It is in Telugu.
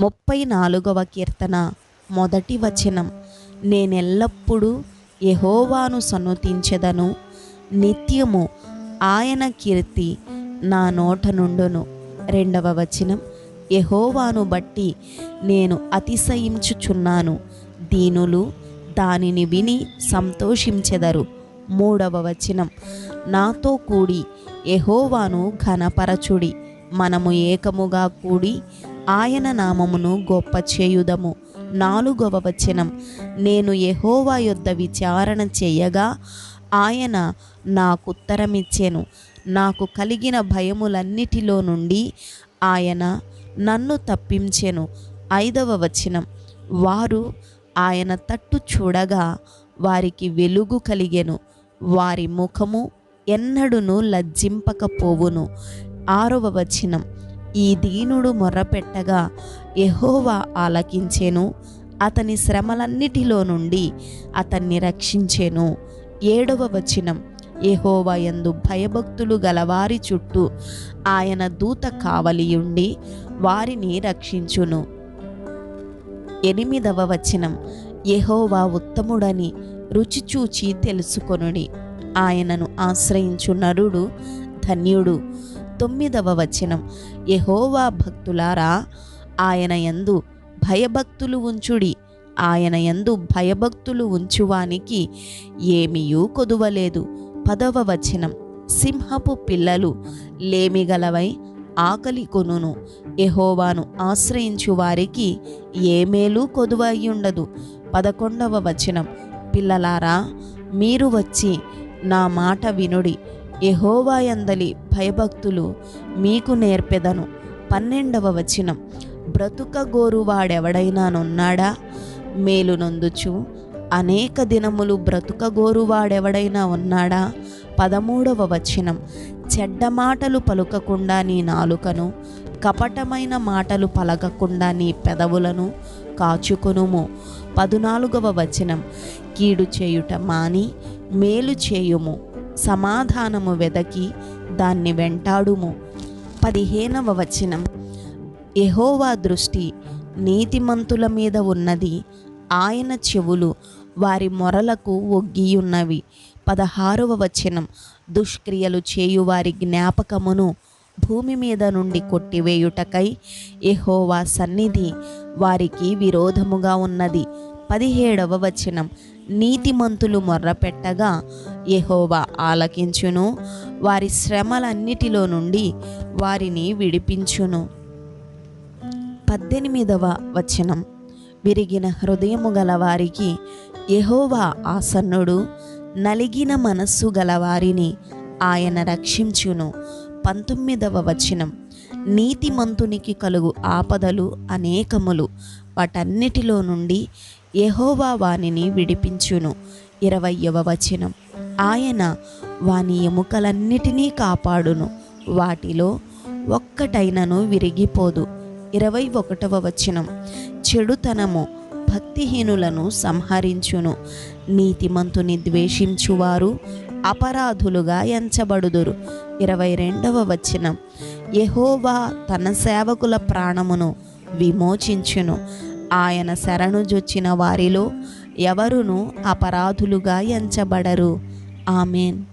ముప్పై నాలుగవ కీర్తన మొదటి వచనం. నేనెల్లప్పుడూ యహోవాను సన్నుతించెదను. నిత్యము ఆయన కీర్తి నా నోట నుండును. రెండవ వచనం. యహోవాను బట్టి నేను అతిశయించుచున్నాను. దీనులు దానిని విని సంతోషించెదరు. మూడవ వచనం. నాతో కూడి యహోవాను ఘనపరచుడి. మనము ఏకముగా కూడి ఆయన నామమును గొప్ప చేయుదము. నాలుగవ వచనం. నేను యహోవా యొద్ద విచారణ చేయగా ఆయన నాకుత్తరమిచ్చెను నాకు కలిగిన భయములన్నిటిలో నుండి ఆయన నన్ను తప్పించెను. ఐదవ వచనం. వారు ఆయన తట్టు చూడగా వారికి వెలుగు కలిగెను. వారి ముఖము ఎన్నడును లజ్జింపకపోవును. ఆరవ వచనం. ఈ దీనుడు మొర్రపెట్టగా ఎహోవా ఆలకించెను అతని శ్రమలన్నిటిలో నుండి అతన్ని రక్షించెను. ఏడవ వచనం యెహోవా యందు భయభక్తులు గలవారి చుట్టూ ఆయన దూత కావలియుండి వారిని రక్షించును. ఎనిమిదవ వచనం యెహోవా ఉత్తముడని రుచి చూచి తెలుసుకొనుడి. ఆయనను ఆశ్రయించు నరుడు ధన్యుడు. తొమ్మిదవ వచనం. యహోవా భక్తులారా ఆయన యందు భయభక్తులు ఉంచుడి. ఆయన యందు భయభక్తులు ఉంచువానికి ఏమీయూ కొదువలేదు. పదవ వచనం. సింహపు పిల్లలు లేమిగలవై ఆకలి కొనును. ఎహోవాను ఆశ్రయించు వారికి ఏ మేలు కొదువయ్యుండదు. పదకొండవ వచనం. పిల్లలారా మీరు వచ్చి నా మాట వినుడి. యహోవాయందలి భయభక్తులు మీకు నేర్పెదను. పన్నెండవ వచనం. బ్రతుక గోరువాడెవడైనానున్నాడా మేలు నొందుచు అనేక దినములు బ్రతుక గోరువాడెవడైనా ఉన్నాడా? పదమూడవ వచనం. చెడ్డ మాటలు పలుకకుండా నీ నాలుకను కపటమైన మాటలు పలకకుండా నీ పెదవులను కాచుకొనుము. పదునాలుగవ వచనం. కీడు చేయుట మాని మేలు చేయుము. సమాధానము వెదకి దాన్ని వెంటాడుము. పదిహేనవ వచనం. ఎహోవా దృష్టి నీతిమంతుల మీద ఉన్నది. ఆయన చెవులు వారి మొరలకు ఒగ్గియున్నవి. పదహారవ వచనం. దుష్క్రియలు చేయు వారి జ్ఞాపకమును భూమి మీద నుండి కొట్టివేయుటకై ఎహోవా సన్నిధి వారికి విరోధముగా ఉన్నది. పదిహేడవ వచనం. నీతిమంతులు మొర్రపెట్టగా యహోవా ఆలకించును. వారి శ్రమలన్నిటిలో నుండి వారిని విడిపించును. పద్దెనిమిదవ వచనం. విరిగిన హృదయము గలవారికి యహోవా ఆసన్నుడు నలిగిన మనస్సు గలవారిని ఆయన రక్షించును. పంతొమ్మిదవ వచనం. నీతిమంతునికి కలుగు ఆపదలు అనేకములు వాటన్నిటిలో నుండి యహోవా వానిని విడిపించును. ఇరవయవ వచనం. ఆయన వాని ఎముకలన్నిటినీ కాపాడును. వాటిలో ఒక్కటైనను విరిగిపోదు. ఇరవై ఒకటవ వచనం. చెడుతనము భక్తిహీనులను సంహరించును. నీతిమంతుని ద్వేషించువారు అపరాధులుగా ఎంచబడుదురు. ఇరవై రెండవ వచనం. యహోవా తన సేవకుల ప్రాణమును విమోచించును. ఆయన శరణుజొచ్చిన వారిలో ఎవరును అపరాధులుగా ఎంచబడరు. ఆమెన్.